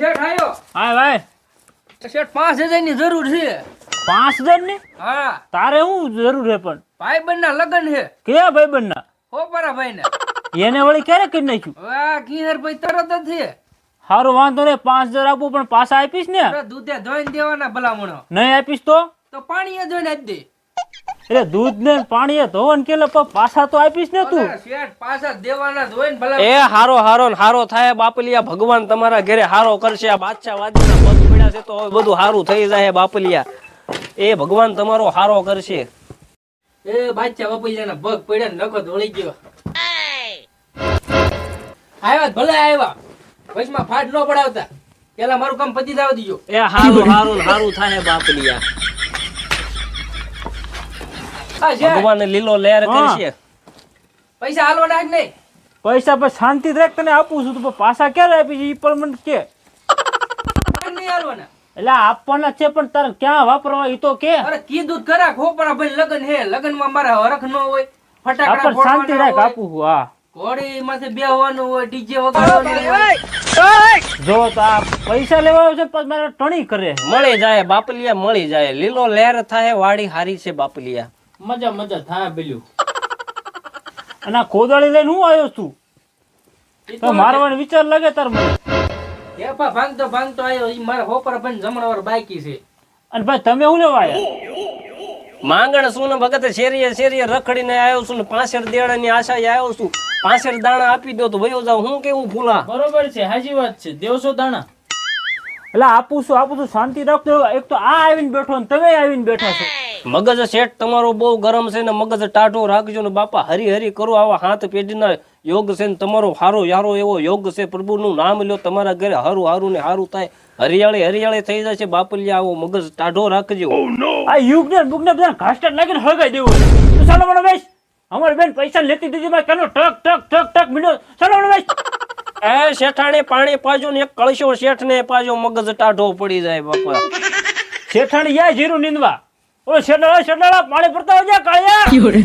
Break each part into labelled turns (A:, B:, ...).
A: શેઠ આવ્યો હા ભાઈ. શેઠ પાંચ હજારની જરૂર છે.
B: પાંચ હજારની
A: હા.
B: તારે શું જરૂર છે પણ?
A: ભાઈબંધ ના લગ્ન છે.
B: કયા ભાઈબંધ ના
A: ઓપરા ભાઈ ને
B: એને વળી ક્યારે કરી નાખ્યું?
A: વાહ કિહર ભાઈ તરત જ છે.
B: હારો વાંધો ને પાંચ હજાર આપું પણ પાછા આપીશ ને?
A: દૂધે ધોઈને દેવાના ભલામણો.
B: નહીં આપીશ તો?
A: તો પાણી ધોઈને આપી દે.
B: એટલે દૂધ ને પાણી એ ધોવન કે પાછા તો આપીશ ને તું.
A: પાછા દેવાના
C: એ
A: ભલા.
C: હારો હારો ને હારો થાય બાપલિયા ભગવાન તમારા ઘરે હારો કરશે. આ બાદશાહ વાદીના પગ પડ્યા છે તો હવે બધું હારું થઈ જાય બાપલિયા. એ ભગવાન તમારો હારો કરશે.
A: એ બાદશાહ બાપૈયાના પગ પડ્યા ને નખો ધોળી ગયો. આવ્યા ભલે આવ્યા વચમાં ફાટ ન પડાવતા. પેલા મારું કામ પતી દાવ દીજો.
C: એ હારું હારું હારું થાય બાપલિયા. ભગવાન લીલો લહેર કરશે
A: પૈસા હાલવાના જ નહીં.
B: પૈસા પછી શાંતિ રાખ તને આપું છું તો પાછા ક્યારે આપીશ? ઈ પણ કે.
A: નહીં હાલવાના.
B: એટલે આપવાના છે પણ તારે ક્યાં વાપરવા ઈ તો કે.
A: અરે કીધું ખરા ખોપરા ભાઈ લગન હે. લગનમાં મારા હરખ ન હોય ફટાકડા
B: પણ શાંતિ રાખ આપું છું હા.
A: ઘોડી માંથી બેહવાનું હોય ડીજે વગાડવાનું હોય.
B: જો તો આ પૈસા લેવા છે પણ મારે ટણી કરે.
C: મળી જાય બાપલિયા મળી જાય. લીલો લહેર થાય વાડી હારી છે બાપલિયા.
B: મજા મજા થાય પેલું. અને આ કોદાળી લઈને હું આવ્યો તું
A: તો
B: મારવાનો વિચાર લાગે તાર મને.
A: હેપા ભાંગતો ભાંગતો આવ્યો ઈ મારા હોપર પણ જમણવાર બાકી છે.
B: અને ભાઈ તમે હું લેવા આવ્યા
C: માંગણ શું ને ભગત શેરીએ શેરીએ રખડીને આવ્યો છું ને પાછળ દેડાની આશા આવ્યો છું. પાછળ દાણા આપી દો તો ભયો જાવ હું કેવું ફૂલા
B: બરોબર છે હાજી વાત છે. દેવસો દાણા. એટલે આપું છું આપું છું. શાંતિ રાખજો. એક તો આ આવીને બેઠો ને તમે આવીને બેઠા છો.
C: મગજ શેઠ તમારો બહુ ગરમ છે ને મગજ ટાઢો રાખજો ને બાપા હરી હરી કરો આવા હાથ પેઢીના યોગ છે ને તમારો હારો યારો એવો યોગ છે. પ્રભુનું નામ લ્યો તમારા ઘરે હારું હારું ને હારું થાય. હરિયાળી હરિયાળી થઈ જશે બાપલિયા આવો મગજ ટાઢો રાખજો.
B: આ યુગ ને બુક ને બધા ઘાસ્ટર નાખીને હળગાઈ દેવું તો ચાલો મને બેસ અમારી બેન પૈસા લેતી દીધી માં કેનો ટક ટક ટક ટક મીંડો ચાલો મને બેસ
C: એ શેઠાણે પાણી પાજો ને એક કળશો શેઠ ને પાજો મગજ ટાઢો પડી જાય બાપા.
B: શેઠાણી યા જીરું નીંદવા. ઓલો પાણી પડતા હોય કાળિયા.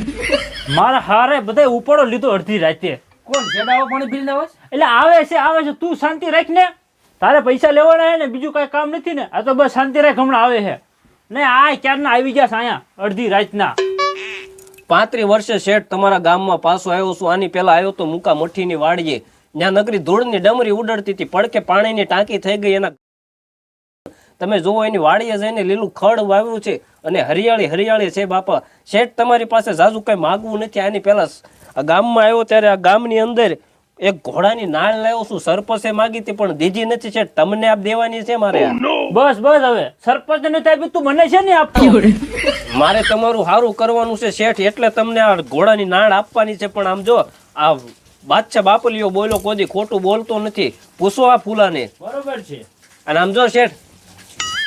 B: મારા હારે બધા ઉપાડો લીધો અડધી રાતે.
A: કોણ પાણી આવે છે?
B: એટલે આવે છે આવે છે તું શાંતિ રાખ ને તારે પૈસા લેવાના હે ને બીજું કઈ કામ નથી ને. આ તો બસ શાંતિ રાખ હમણાં આવે છે. ને આ ક્યારના આવી જશે અહીંયા અડધી રાતના.
C: પાંત્રી વર્ષે શેઠ તમારા ગામમાં પાછો આવ્યો છું. આની પહેલા આવ્યો તો મુકા મઠ્ઠીની વાડીએ. નગરી ધૂળ ધૂળની ડમરી ઉડડતી હતી. પડકે પાણીની ટાંકી થઈ ગઈ એના તમે જુઓ એની વાડીએ જઈને લીલું ખડ વાવ્યું છે અને હરિયાળી હરિયાળી છે બાપા. શેઠ તમારી પાસે ઝાઝુ કંઈ માગવું નથી. આની પહેલાં આ ગામમાં આવ્યો ત્યારે આ ગામની અંદર એક ઘોડાની નાળ લાવ્યો છું. સરપંચે માગી હતી પણ દીધી નથી છે તમને આપ દેવાની છે મારે.
B: બસ બસ હવે. સરપંચ ને થાય તું મને છે ને આપતો?
C: મારે તમારું સારું કરવાનું છે શેઠ એટલે તમને આ ઘોડાની નાળ આપવાની છે. પણ આમ જો આ બાદશાહ બાપલીઓ બોલો કોઈ ખોટું બોલતો નથી. પૂછો આ ફૂલાને.
B: બરોબર છે.
C: અને આમ જો શેઠ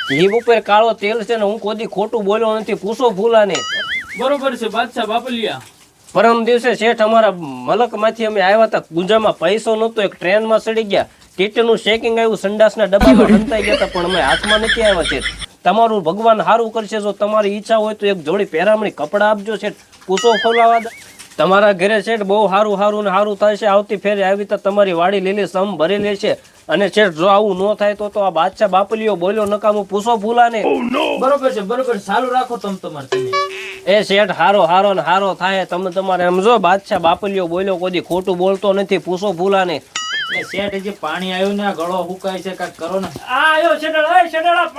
C: જીભ ઉપર કાળો તેલ છે ને હું કોઈ ખોટું બોલ્યો નથી પૂછો ફૂલાને
B: બરોબર છે બાદશાહ બાપલિયા
C: પરમ દિવસે શેઠ અમારા મલકમાંથી અમે આવ્યા હતા ગુંજામાં પૈસો નહોતો એક ટ્રેનમાં ચડી ગયા. ટીટનું શેકિંગ આવ્યું સંડાસના ડબ્બામાં હંતાઈ ગયા હતા પણ અમે હાથમાં નથી આવ્યા છે તમારું ભગવાન સારું કરશે જો તમારી ઈચ્છા હોય તો એક જોડી પહેરામણી કપડાં આપજો શેઠ. પૂછો ખોલાવા. તમારા ઘરે શેઠ બહુ સારું સારું ને સારું થાય છે આવતી ફેરે આવી તો તમારી વાડી લીલી સમ ભરેલી છે. અને શેઠ જો આવું ન થાય તો તો આ બાદશાહ બાપલીઓ બોલ્યો નકામું પૂછો ફૂલાને
B: બરોબર છે બરોબર સારું રાખો તમે તમારે
C: એ શેઠ હારો હારો ને હારો થાય. તમે તમારે સમજો બાદશાહ બાપલીઓ બોલ્યો કોઈ ખોટું બોલતો નથી પૂછો ફૂલાને
B: શેઠ જે પાણી આવ્યું ને ગળો હુકાય છે કાંઈક કરો ને. આ આવ્યો શેઠાળા એ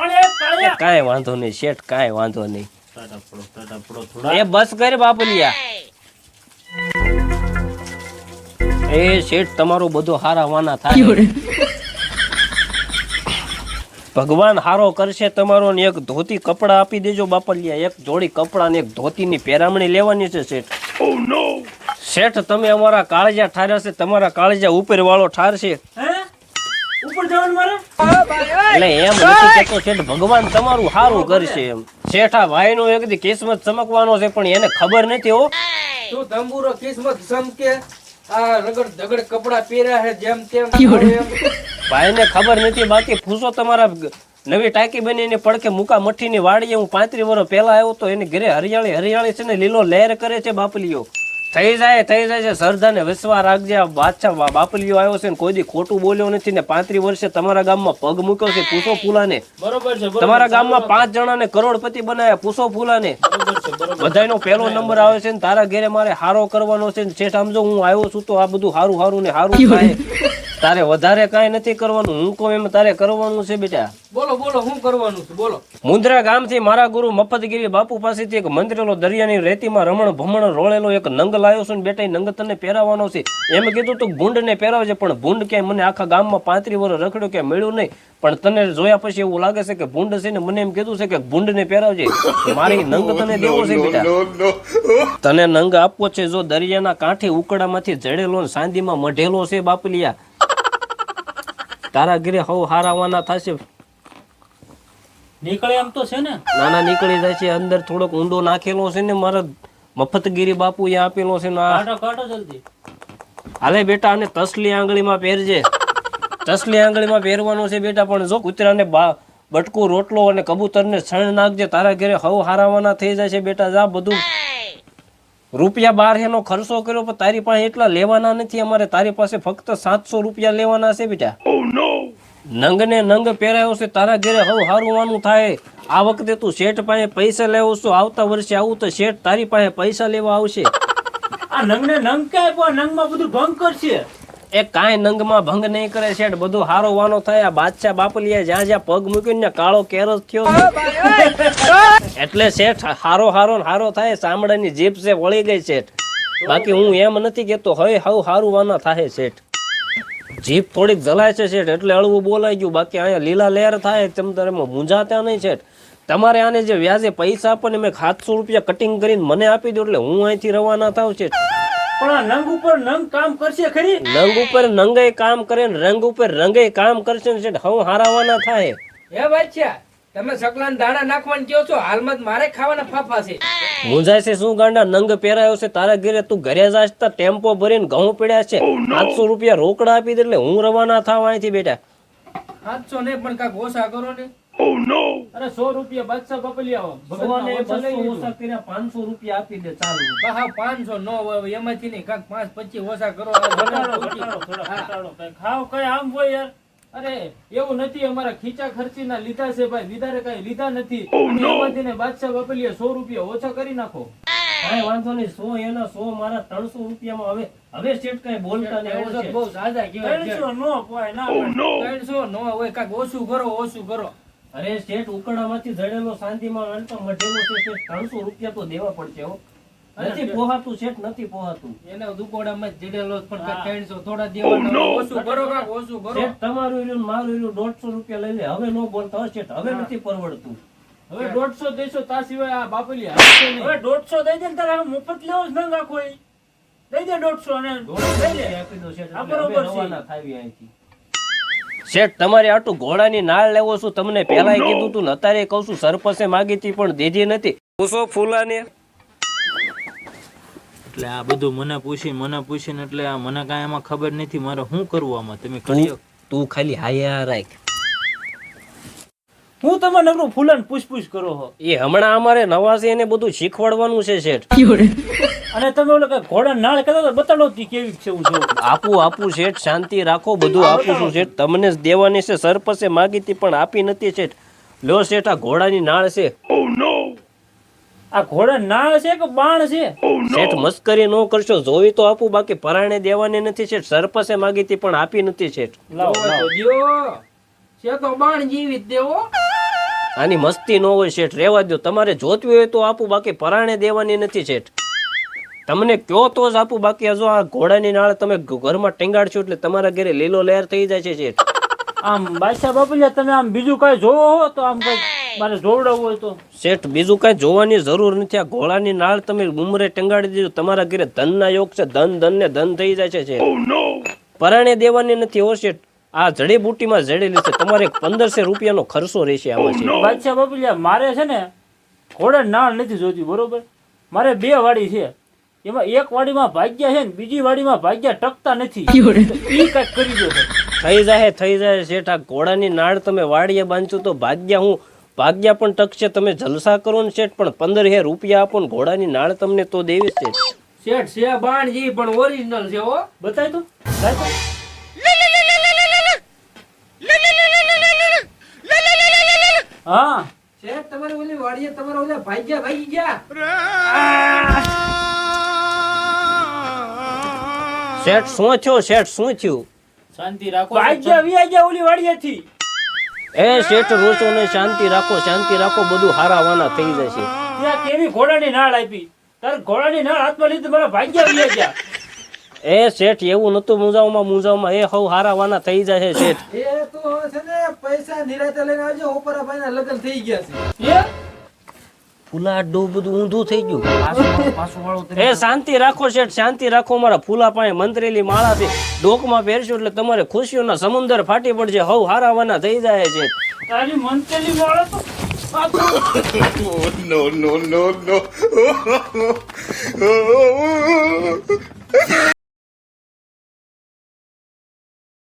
B: પાણી
C: કાંઈ વાંધો નહીં શેઠ કાંઈ વાંધો નહીં. એ બસ કર બાપલિયા. એ શેઠ તમારું બધું હારા વાના થાય. ભગવાન હારો કરશે તમારો ને એક ધોતી કપડા આપી દેજો બાપલિયા. એક જોડી કપડા ને એક ધોતીની પહેરામણી લેવાની છે શેઠ. શેઠ તમે અમારા કાળજા ઠાર્યા છે તમારા કાળજા ઉપર વાળો ઠારશે.
B: હે? ઉપર જવાનું મારે?
C: એટલે એમ નથી શેઠ ભગવાન તમારું સારું કરશે એમ. શેઠ આ ભાઈનો એક કિસ્મત ચમકવાનો છે પણ એને ખબર નથી હો.
A: તું તંબુરો કિસ્મત ચમકે? આ રગડ ધગડ કપડા પહેર્યા છે જેમ તેમ.
C: ભાઈને ખબર નથી, બાકી ફૂસો તમારા નવી ટાંકી બનીને પડકે મૂકા મઠ્ઠીની વાડીએ હું પાંત્રીસ વર્ષ પહેલાં આવ્યો તો એની ઘરે હરિયાળી હરિયાળી છે ને લીલો લહેર કરે છે બાપલીઓ. થઈ જાય થઈ જાય છે. સરદાને વિશ્વા રાખજે. આ બાદશાહ બાપલીઓ આવ્યો છે ને કોઈ દી ખોટું બોલ્યો નથી ને પાંત્રી વર્ષે તમારા ગામમાં પગ મૂક્યો છે પૂછો ફૂલાને.
B: બરોબર છે બરોબર
C: તમારા ગામમાં પાંચ જણાને કરોડપતિ બનાવ્યા પૂછો ફૂલાને.
B: બરોબર છે
C: પહેલો નંબર આવે છે ને તારા ઘરે મારે હારો કરવાનો છે ને શેઠ સમજો હું આવ્યો છું તો આ બધું હારું હારું ને હારું થાય. તારે વધારે કાંઈ નથી કરવાનું. હું કહું એમ તારે કરવાનું છે બેટા.
A: બોલો બોલો શું કરવાનું છે બોલો.
C: મુંદ્રા ગામથી મારા ગુરુ મફતગીરી બાપુ પાસેથી એક મંત્રેલો દરિયાની રેતીમાં રમણ ભમણ રોળેલો એક નંગ લાવ્યો છું ને બેટા એ નંગ તને પહેરાવવાનો છે. એમ કીધું તો ભૂંડને પહેરાવજે પણ ભૂંડ ક્યાંય મને આખા ગામમાં પાંત્રી વર્ષ રખડ્યો ક્યાંય મળ્યું નહીં. પણ તને જોયા પછી એવું લાગે છે કે ભૂંડ છે ને મને એમ કીધું છે કે ભૂંડ ને પહેરાવજે. મારી નંગ તને દેવો છે બેટા. તને નંગ આપવો છે જો દરિયાના કાંઠે ઉકડામાંથી જડેલો ને સાંદીમાં મઢેલો છે બાપલિયા. તારા ઘરે હવ હારાવાના થશે.
B: નીકળે એમ તો છે ને.
C: નાના નીકળી જાય છે અંદર થોડોક ઊંડો નાખેલો છે ને મારા મફતગીરી બાપુ એ આપેલો છે ને
B: કાઢો કાઢો જલ્દી.
C: હાલે બેટા આને તસલી આંગળીમાં પહેરજે. તસલી આંગળીમાં પહેરવાનો છે બેટા પણ જો કૂતરાને બા બટકું રોટલો અને કબૂતરને છણ નાખજે તારા ઘરે હવ હારાવાના થઈ જાય છે બેટા જા બધું. રૂપિયા બાર એનો ખર્ચો કર્યો પણ તારી પાસે એટલા લેવાના નથી અમારે તારી પાસે ફક્ત સાતસો રૂપિયા લેવાના છે બેટા. નંગ ને નંગ પહેરાયો છે તારા ઘેરે હવ હારવાનું થાય. આ વખતે તું શેઠ પાસે પૈસા લેવો છો આવતા વર્ષે આવું તો શેઠ તારી પાસે પૈસા લેવા આવશે.
B: આ નંગ ને નંગ પણ નંગમાં બધું ભંગ કરશે.
C: એ કાંઈ નંગમાં ભંગ નહીં કરે શેઠ બધું હારો વાનો થાય. આ બાદશાહ બાપલીએ જ્યાં જ્યાં પગ મૂક્યો ને કાળો કેરો થયો. એટલે શેઠ હારો હારો ને હારો થાય ચામડાની જીભ છે વળી ગઈ શેઠ. બાકી હું એમ નથી કેતો હવે હવ હારું વાના થાય શેઠ. જીભ થોડીક જલાય છે શેઠ એટલે હળવું બોલાઈ ગયું. બાકી અહીંયા લીલા લહેર થાય તેમ તારે મૂંઝા મૂંઝાતા નહીં શેઠ. તમારે આને જે વ્યાજે પૈસા આપો ને મેં સાતસો રૂપિયા કટિંગ કરીને મને આપી દો એટલે હું અહીંથી રવાના થાવ છે
B: પણ આ નંગ ઉપર નંગ કામ કરશે ખરી?
C: નંગ ઉપર નંગે કામ કરે ને રંગ ઉપર રંગે કામ કરશે ને શેઠ હારાવાના થાય.
A: હે બાદશાહ તમે સકલાન દાણા નાખવાનું કહો છો હાલમાં મારે ખાવાના ફાફા છે.
C: મુંજાય છે શું ગાંડા નંગ પહેરાયો છે? તારા ઘરે તું ઘરે જાશ તો ટેમ્પો ભરીને ઘઉં પડ્યા છે. સાતસો રૂપિયા રોકડા આપી દે એટલે હું રવાના થાવ અહીંથી બેટા.
A: સાતસો ને પણ કાંઈક ઓછા કરો ને.
B: અરે સો રૂપિયા બાદશાહ બપલિયા
C: ભગવાને
B: ભગવાન
C: બસો ઓછા કર્યા પાંચસો રૂપિયા આપી દે ચાલુ.
A: હા પાંચસો નો હોય એમાંથી નહીં કાક પાંચ પચીસ ઓછા કરો
B: ઘટાડો ઘટાડો
A: પૂછી.
B: ઘટાડો કઈ ખાવ કઈ આમ હોય યાર. અરે એવું નથી અમારા ખીચા ખર્ચીના લીધા છે ભાઈ. વિધારે કઈ લીધા નથી. એમાંથી ને બાદશાહ બપલિયા સો રૂપિયા ઓછા કરી નાખો.
C: કાંઈ વાંધો નહીં સો એના સો મારા ત્રણસો રૂપિયામાં હવે હવે સેટ કઈ બોલતા નહીં
A: બહુ સાદા કહેવાય
B: ત્રણસો નો પોય ના
A: ત્રણસો નો હોય કાંઈક ઓછું કરો ઓછું કરો.
C: અરે શેઠ ઉકળામાંથી જડેલો શાંતિમાં અનંત મઢેલો છે ત્રણસો રૂપિયા તો દેવા પડશે હો. નથી પોહાતું શેઠ નથી પોહાતું.
A: એને દુકોડામાં જ જડેલો પણ ત્રણસો થોડા દિવસ ઓછું બરોબર. ઓછું બરોબર
C: શેઠ તમારું રહ્યું મારું રહ્યું દોઢસો રૂપિયા લઈ લે. હવે નો બોલતા હોય શેઠ. હવે નથી પરવડતું.
A: હવે દોઢસો દેશો તા સિવાય આ બાપલી
B: હવે દોઢસો દઈ દે ને તારે મફત લેવો જ ન રાખો. દઈ દે દોઢસો અને લઈ લે.
C: આપી દો શેઠ
B: બરોબર
C: થાવી અહીંથી. શેઠ તમારે આટલું ઘોડાની નાળ લેવો છું તમને પહેલાય કીધું તું અત્યારે કહું છું સરપંચે માગી હતી પણ દીધી નથી. પૂછો ફૂલાને.
B: એટલે આ બધું મને પૂછી મને પૂછીને એટલે આ મને કાંઈ એમાં ખબર નથી મારે શું કરવું આમાં? તમે કરી
C: તું ખાલી હાયા રાખ.
B: હું તમે નકરું ફૂલન પૂછપૂછ કરો હો.
C: એ હમણાં અમારે નવાસી એને બધું શીખવાડવાનું છે શેઠ.
B: અને તમે ઓલો કઈ ઘોડા નાળ કરતા તો બતાડો તી કેવી છે હું જોઉં
C: આપું આપું શેઠ શાંતિ રાખો બધું આપું છું શેઠ. તમને દેવાની છે સરપંચે માગી હતી પણ આપી નથી શેઠ. લો શેઠ આ ઘોડાની નાળ છે.
B: આ ઘોડા નાળ છે કે બાણ છે?
C: શેઠ મસ્કરી ન કરશો. જોવી તો આપું બાકી પરાણે દેવાની નથી શેઠ. સરપસે માગી પણ આપી નથી શેઠ.
A: છે તો બાણ જીવી દેવો.
C: આની મસ્તી ન હોય શેઠ રેવા દો તમારે જોતવી હોય તો આપું બાકી પરાણે દેવાની નથી શેઠ. તમને કયો તો જ આપું બાકી જો આ ઘોડાની નાળ તમે ઘરમાં ટેંગાડશો એટલે તમારા ઘરે લીલો લહેર થઈ જાય છે શેઠ.
B: આમ બાદશાહ બાપલિયા તમે આમ બીજું કઈ જોવો હો તો આમ કઈ મારે જોવડાવવું હોય તો.
C: શેઠ બીજું કઈ જોવાની જરૂર નથી. આ ઘોડાની નાળ તમે ઉમરે ટંગાડી દીધું. તમારા ઘરે ધનના યોગ છે. ધન ધન ને ધન થઈ જાય છે પરાણે દેવાની નથી હો શેઠ. આ જડીબુટીમાં જડેલી છે. તમારે પંદરસો રૂપિયાનો ખર્ચો રહેશે આમાં છે
B: બાદશાહ બાપલિયા મારે છે ને ઘોડા નાળ નથી જોતી બરોબર? મારે બે વાડી છે. એમાં એક વાડીમાં ભાગ્યા છે ને બીજી વાડીમાં ભાગ્યા ટકતા નથી. એ કંઈક કરી દો
C: થઈ જાય થઈ જાય શેઠ. આ ઘોડાની નાળ તમે વાડીએ બાંધશો તો ભાગ્યા હું ભાગ્યા પણ ટકશે તમે જલસા કરો ને શેઠ પણ પંદર હે રૂપિયા આપો ને ઘોડાની નાળ તમને તો દેવી છે. શેઠ
A: છે બાણજી પણ ઓરિજિનલ છે હો.
B: બતાય તો. હા.
A: શેઠ તમારી ઓલી વાડીએ તમારા ઓલા ભાગ્યા ભાગી ગયા?
C: શેઠ શું થયું શેઠ શું થયું?
D: શાંતિ રાખો
B: ભાગ્યા વ્યા ગયા ઓલી વાડીએથી.
C: એ શેઠ રોચો ને શાંતિ રાખો શાંતિ રાખો બધું હારા વાના થઈ જશે.
B: ત્યાં કેવી ઘોડાની નાળ આપી? તાર ઘોડાની નાળ હાથમાં લીધી મારા ભાગ્યા વ્યા ગયા.
C: એ શેઠ એવું નતું મુંજાવમાં મુંજાવમાં એ હવ હારાવાના થઈ જશે શેઠ.
A: એ તો હવે છે ને પૈસા નિરાતે લઈને આવજો ઓપરા ભાઈના લગ્ન થઈ ગયા છે.
C: ફૂલા ડૂબ બધું ઊંધું થઈ ગયું.
D: પાછું પાછું વાળો તમે
C: એ શાંતિ રાખો શેઠ શાંતિ રાખો. મારા ફૂલા પાસે મંત્રેલી માળાથી ડોકમાં પહેરશો એટલે તમારે ખુશીઓના સમુંદર ફાટી પડશે. હવ હારાવાના થઈ જાય છે.
B: તારી તો.